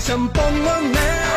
想帮帮你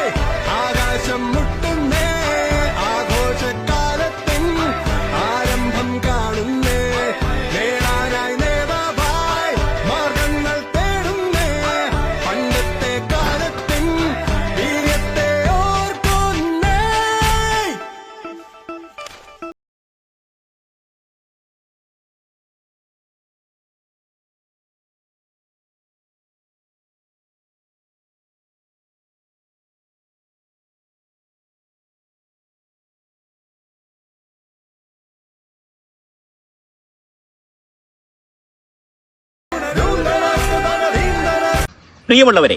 പ്രിയമുള്ളവരെ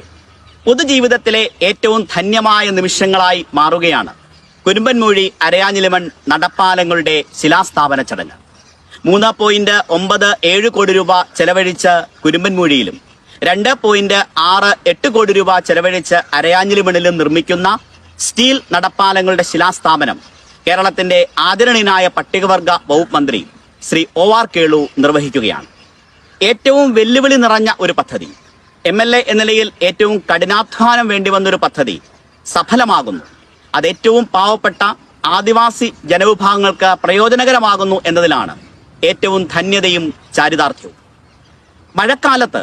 പൊതുജീവിതത്തിലെ ഏറ്റവും ധന്യമായ നിമിഷങ്ങളായി മാറുകയാണ് കുരുമ്പൻമൂഴി അരയാഞ്ഞിലിമൺ നടപ്പാലങ്ങളുടെ ശിലാസ്ഥാപന ചടങ്ങ്. മൂന്ന് പോയിന്റ് ഒമ്പത് ഏഴ് കോടി രൂപ ചെലവഴിച്ച് കുരുമ്പൻമൂഴിയിലും രണ്ട് പോയിന്റ് ആറ് എട്ട് കോടി രൂപ ചെലവഴിച്ച് അരയാഞ്ഞിലിമണിലും നിർമ്മിക്കുന്ന സ്റ്റീൽ നടപ്പാലങ്ങളുടെ ശിലാസ്ഥാപനം കേരളത്തിന്റെ ആദരണീയനായ പട്ടികവർഗ വകുപ്പ് മന്ത്രി ശ്രീ ഒ ആർ കേളു നിർവഹിക്കുകയാണ്. ഏറ്റവും വെല്ലുവിളി നിറഞ്ഞ ഒരു പദ്ധതി എം എൽ എ എന്ന നിലയിൽ ഏറ്റവും കഠിനാധ്വാനം വേണ്ടി വന്നൊരു പദ്ധതി. സഫലമാകുന്നു. അത് ഏറ്റവും പാവപ്പെട്ട ആദിവാസി ജനവിഭാഗങ്ങൾക്ക് പ്രയോജനകരമാകുന്നു എന്നതിലാണ് ഏറ്റവും ധന്യതയും ചാരിതാർത്ഥ്യവും. മഴക്കാലത്ത്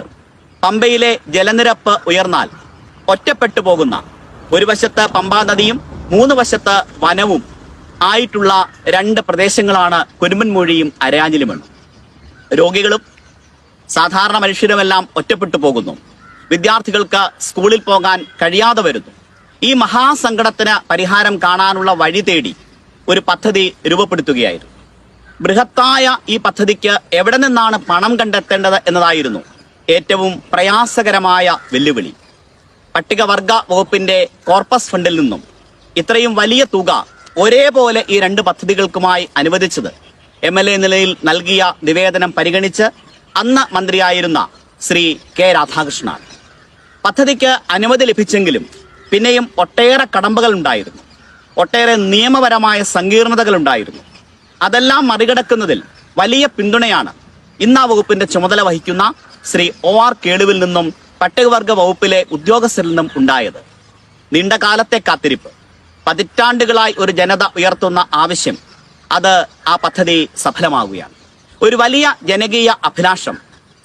പമ്പയിലെ ജലനിരപ്പ് ഉയർന്നാൽ ഒറ്റപ്പെട്ടു പോകുന്ന ഒരു വശത്ത് പമ്പാ നദിയും മൂന്ന് വശത്ത് വനവും ആയിട്ടുള്ള രണ്ട് പ്രദേശങ്ങളാണ് കുരുമ്പൻമൂഴിയും അരയാഞ്ഞിലുമാണ് രോഗികളും സാധാരണ മനുഷ്യരുമെല്ലാം ഒറ്റപ്പെട്ടു പോകുന്നു. വിദ്യാർത്ഥികൾക്ക് സ്കൂളിൽ പോകാൻ കഴിയാതെ വരുന്നു. ഈ മഹാസങ്കടത്തിന് പരിഹാരം കാണാനുള്ള വഴി തേടി ഒരു പദ്ധതി രൂപപ്പെടുത്തുകയായിരുന്നു. ബൃഹത്തായ ഈ പദ്ധതിക്ക് എവിടെ നിന്നാണ് പണം കണ്ടെത്തേണ്ടത് എന്നതായിരുന്നു ഏറ്റവും പ്രയാസകരമായ വെല്ലുവിളി. പട്ടികവർഗ വകുപ്പിന്റെ കോർപ്പസ് ഫണ്ടിൽ നിന്നും ഇത്രയും വലിയ തുക ഒരേപോലെ ഈ രണ്ട് പദ്ധതികൾക്കുമായി അനുവദിച്ചത് എം എൽ എ നിലയിൽ നൽകിയ നിവേദനം പരിഗണിച്ച് അന്ന് മന്ത്രിയായിരുന്ന ശ്രീ കെ രാധാകൃഷ്ണനാണ്. പദ്ധതിക്ക് അനുമതി ലഭിച്ചെങ്കിലും പിന്നെയും ഒട്ടേറെ കടമ്പകൾ ഉണ്ടായിരുന്നു. ഒട്ടേറെ നിയമപരമായ സങ്കീർണതകൾ ഉണ്ടായിരുന്നു. അതെല്ലാം മറികടക്കുന്നതിൽ വലിയ പിന്തുണയാണ് ഇന്ന് ആ വകുപ്പിന്റെ ചുമതല വഹിക്കുന്ന ശ്രീ ഒ ആർ കേളുവിൽ നിന്നും പട്ടികവർഗ വകുപ്പിലെ ഉദ്യോഗസ്ഥരിൽ നിന്നും ഉണ്ടായത്. നീണ്ട കാലത്തെ കാത്തിരിപ്പ് പതിറ്റാണ്ടുകളായി ഒരു ജനത ഉയർത്തുന്ന ആവശ്യം അത് ആ പദ്ധതി സഫലമാകുകയാണ് ഒരു വലിയ ജനകീയ അഭിലാഷം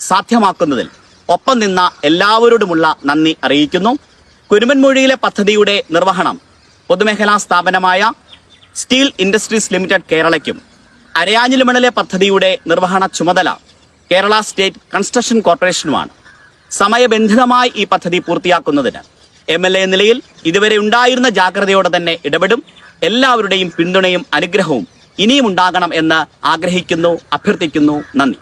സാധ്യമാക്കുന്നതിൽ ഒപ്പം നിന്ന എല്ലാവരോടുമുള്ള നന്ദി അറിയിക്കുന്നു. കുരുമൻമൊഴിയിലെ പദ്ധതിയുടെ നിർവഹണം പൊതുമേഖലാ സ്ഥാപനമായ സ്റ്റീൽ ഇൻഡസ്ട്രീസ് ലിമിറ്റഡ് കേരളയ്ക്കും അരയാഞ്ഞിലുമണിലെ പദ്ധതിയുടെ നിർവഹണ ചുമതല കേരള സ്റ്റേറ്റ് കൺസ്ട്രക്ഷൻ കോർപ്പറേഷനുമാണ്. സമയബന്ധിതമായി ഈ പദ്ധതി പൂർത്തിയാക്കുന്നതിന് എം എൽ എ നിലയിൽ ഇതുവരെ ഉണ്ടായിരുന്ന ജാഗ്രതയോടെ തന്നെ ഇടപെടും. എല്ലാവരുടെയും പിന്തുണയും അനുഗ്രഹവും ഇനിയും ഉണ്ടാകണം എന്ന് ആഗ്രഹിക്കുന്നു അഭ്യർത്ഥിക്കുന്നു. നന്ദി.